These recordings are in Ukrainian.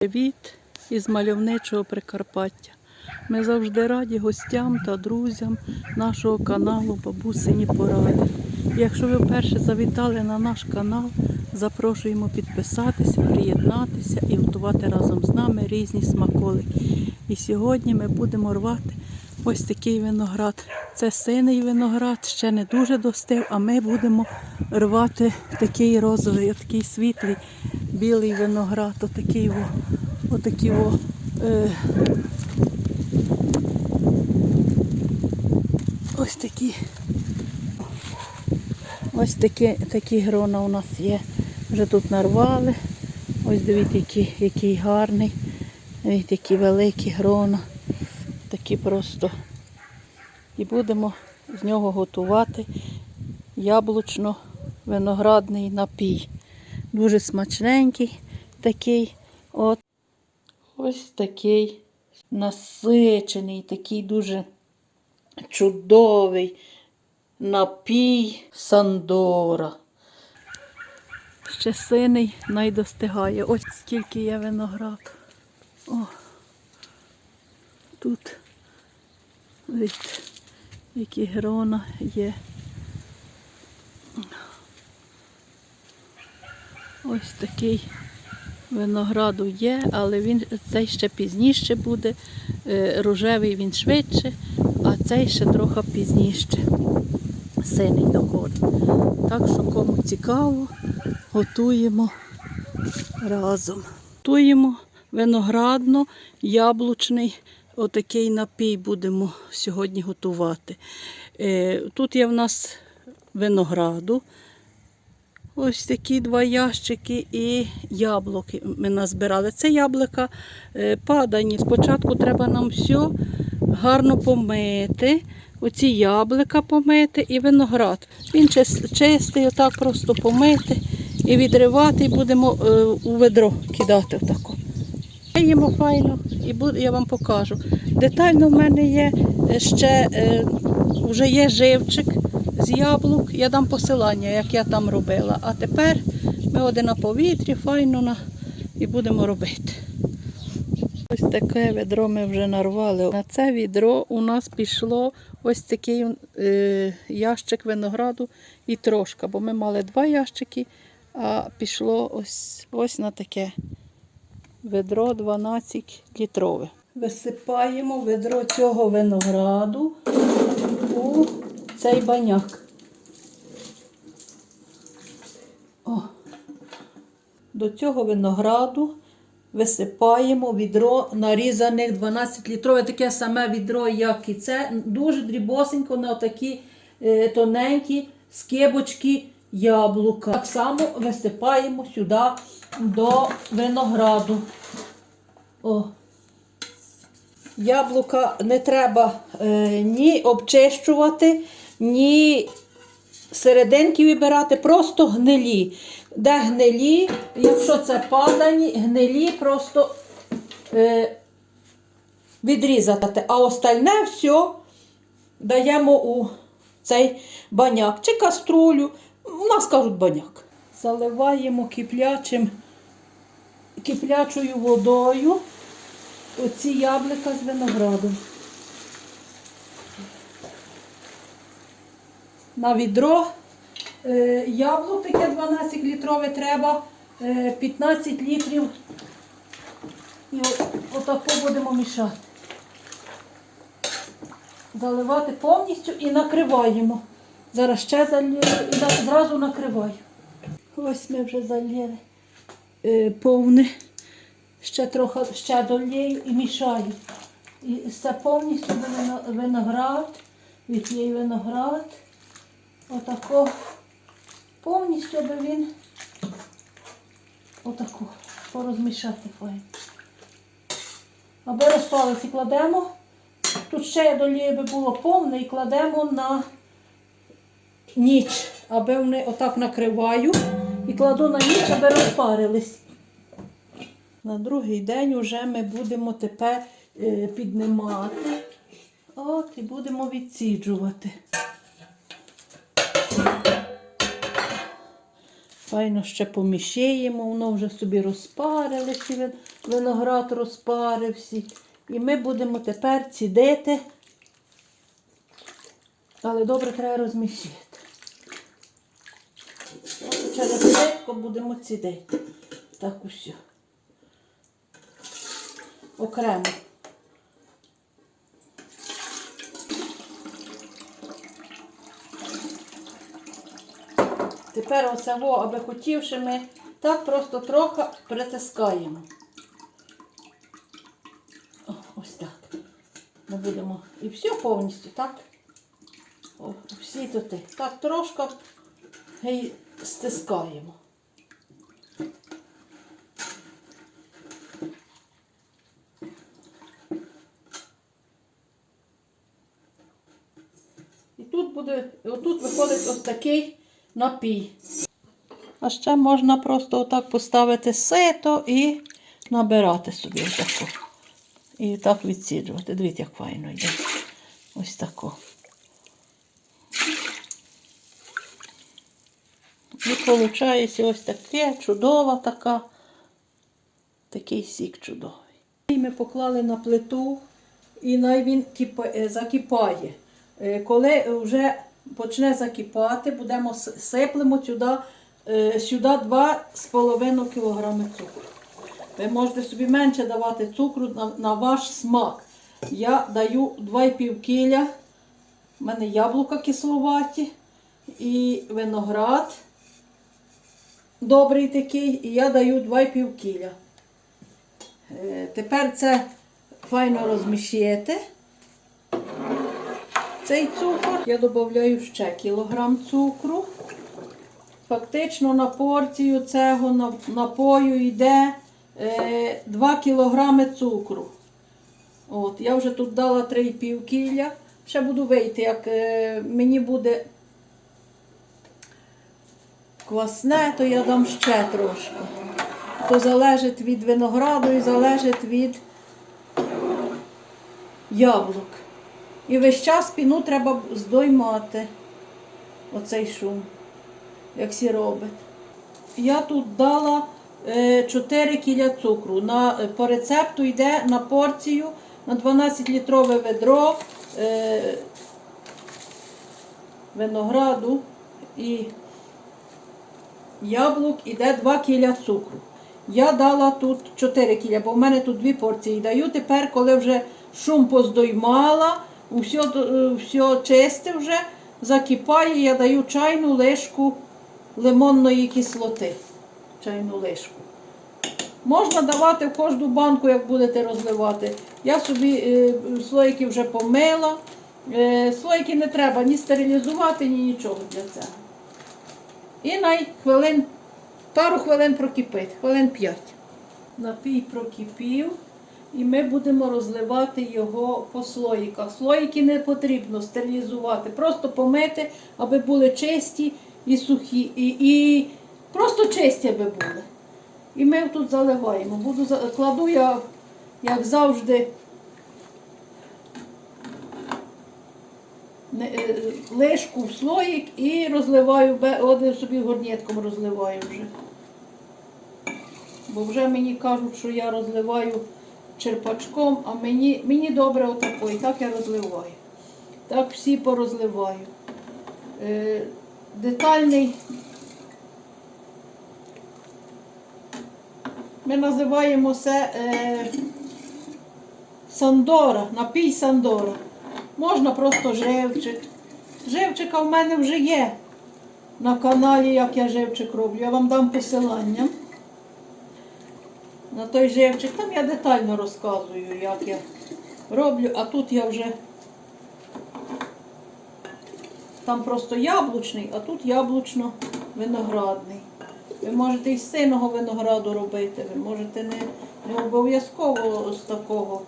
Привіт із мальовничого Прикарпаття. Ми завжди раді гостям та друзям нашого каналу Бабусині Поради. Якщо ви вперше завітали на наш канал, запрошуємо підписатися, приєднатися і готувати разом з нами різні смаколики. І сьогодні ми будемо рвати ось такий виноград. Це синий виноград, ще не дуже достиг, а ми будемо рвати такий розовий, такий світлий, білий виноград, отакий во, отакий во, е, ось такі. Ось такі, такі грона у нас є. Вже тут нарвали. Ось дивіться, який, який гарний. Дивіться, які великі грона. Такі просто. І будемо з нього готувати яблучно-виноградний напій. Дуже смачненький такий. От. Ось такий насичений, такий дуже чудовий напій Сандора. Ще синий найдостигає. Ось скільки є виноград. О, тут від які грона є. Ось такий винограду є, але він цей ще пізніше буде. Е, Рожевий він швидше, а цей ще трохи пізніше. Синий доходить. Так що кому цікаво, готуємо разом. Готуємо виноградно, яблучний, отакий напій будемо сьогодні готувати. Е, Тут є в нас винограду. Ось такі два ящики і яблуки ми назбирали. Це яблука е, падані. Спочатку треба нам все гарно помити. Оці яблука помити і виноград. Він чистий, отак просто помити і відривати, і будемо е, у ведро кидати отако. Їмо файно і я вам покажу. Детально в мене є е, ще е, вже є живчик з яблук. Я дам посилання, як я там робила. А тепер ми один на повітрі, файно на, і будемо робити. Ось таке відро ми вже нарвали. На це відро у нас пішло ось такий е, ящик винограду і трошка, бо ми мали два ящики, а пішло ось, ось на таке ведро 12 літрове. Висипаємо ведро цього винограду у цей баняк. О. До цього винограду висипаємо відро нарізаних 12 літрове, таке саме відро, як і це. Дуже дрібосенько на такі е, тоненькі скибочки яблука. Так само висипаємо сюди до винограду. О. Яблука не треба е, ні обчищувати, ні серединки вибирати, просто гнилі. Де гнилі, якщо це падані, гнилі просто е, відрізати. А остальне все даємо у цей баняк чи каструлю. У нас кажуть баняк. Заливаємо киплячим, киплячою водою оці яблука з виноградом. На відро е, яблук таке 12 літрове треба е, 15 літрів. І отако будемо мішати. Заливати повністю і накриваємо. Зараз ще залью і зразу накриваю. Ось ми вже залили е, повне. Ще трохи ще долію і мішаю. І це повністю вино- виноград, від її виноград. Отако повністю аби він отако порозмішати файно. Аби розпалися і кладемо. Тут ще я долію би було повне і кладемо на ніч, аби вони отак накриваю і кладу на ніч, аби розпарились. На другий день вже ми будемо тепер е, піднімати. От і будемо відсіджувати. Файно ще помішаємо, воно вже собі розпарилося. виноград розпарився. І ми будемо тепер цідити. Але добре треба розміщити. От Через ситко будемо цідити. Так усе. Окремо. Тепер оце во, аби хотівши, ми так просто трохи притискаємо. О, ось так. Ми будемо і все повністю, так? О, всі тут. Так, трошки стискаємо. І тут буде, і отут виходить ось такий напій. А ще можна просто отак поставити сито і набирати собі отаку. І так відсіджувати. Дивіться, як файно йде. Ось тако. І виходить ось таке, чудова така. Такий сік чудовий. І ми поклали на плиту, і най він кипа- е, закипає. Е, Коли вже почне закипати, будемо сиплемо сюди, е, сюди 2,5 кг цукру. Ви можете собі менше давати цукру на, на ваш смак. Я даю 2,5 кіля. У мене яблука кисловаті і виноград добрий такий, і я даю 2,5 кіля. Е, Тепер це файно розмішити. Цей цукор я додаю ще кілограм цукру. Фактично на порцію цього напою йде е, 2 кілограми цукру. От, я вже тут дала 3,5 кілля. Ще буду вийти, як е, мені буде квасне, то я дам ще трошки. То залежить від винограду і залежить від яблук. І весь час піну треба здоймати оцей шум, як сі робить. Я тут дала е, 4 кіля цукру. На, е, по рецепту йде на порцію на 12-літрове ведро е, винограду і яблук іде 2 кіля цукру. Я дала тут 4 кіля, бо в мене тут дві порції даю. Тепер, коли вже шум поздоймала, все, все чисте вже, закипає, я даю чайну лишку лимонної кислоти. Чайну лишку. Можна давати в кожну банку, як будете розливати. Я собі е, слоїки вже помила. Е, слоїки не треба ні стерилізувати, ні нічого для цього. І най хвилин, пару хвилин прокипить, хвилин 5. Напій прокипів. І ми будемо розливати його по слоїках. Слоїки не потрібно стерилізувати, просто помити, аби були чисті і сухі. І, і просто чисті, аби були. І ми тут заливаємо. Буду, кладу я, як завжди, е, лишку в слоїк і розливаю, один собі горнєтком розливаю вже. Бо вже мені кажуть, що я розливаю черпачком, а мені, мені добре отако, так я розливаю. Так всі порозливаю. Е, детальний. Ми називаємо це е, Сандора, напій Сандора. Можна просто живчик. Живчика в мене вже є на каналі, як я живчик роблю. Я вам дам посилання на той живчик. Там я детально розказую, як я роблю, а тут я вже там просто яблучний, а тут яблучно-виноградний. Ви можете із синого винограду робити, ви можете не, не обов'язково з такого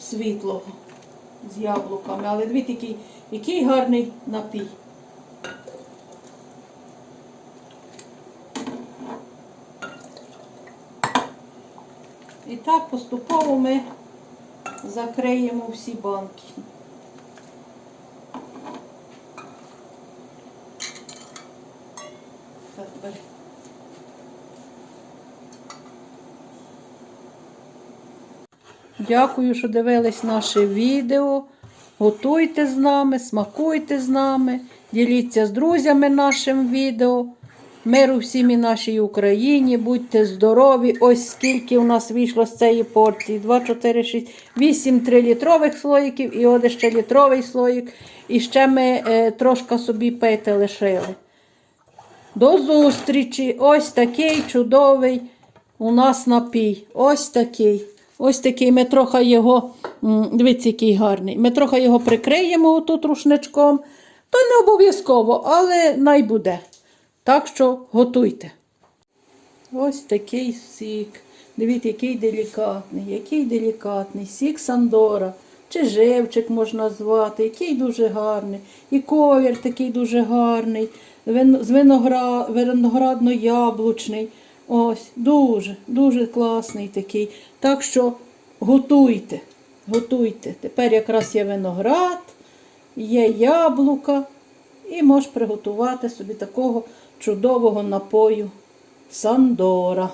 світлого, з яблуками. Але дивіться, який, який гарний напій. І так поступово ми закриємо всі банки. Дякую, що дивились наше відео. Готуйте з нами, смакуйте з нами, діліться з друзями нашим відео. Миру всім нашій Україні, будьте здорові. Ось скільки у нас вийшло з цієї порції. 2, 4, 6, 8 3-літрових слоїків і один ще літровий слоїк. І ще ми е, трошки собі пити лишили. До зустрічі! Ось такий чудовий у нас напій. Ось такий. Ось такий. Ми трохи його, дивіться, який гарний. Ми трохи його прикриємо тут рушничком. То не обов'язково, але най буде. Так що готуйте. Ось такий сік. Дивіться, який делікатний, який делікатний. Сік Сандора. Чи живчик можна звати, який дуже гарний. І ковір такий дуже гарний, з виногра... виноградно-яблучний. Ось, дуже, дуже класний такий. Так що готуйте, готуйте. Тепер якраз є виноград, є яблука, і можеш приготувати собі такого чудового напою Сандора.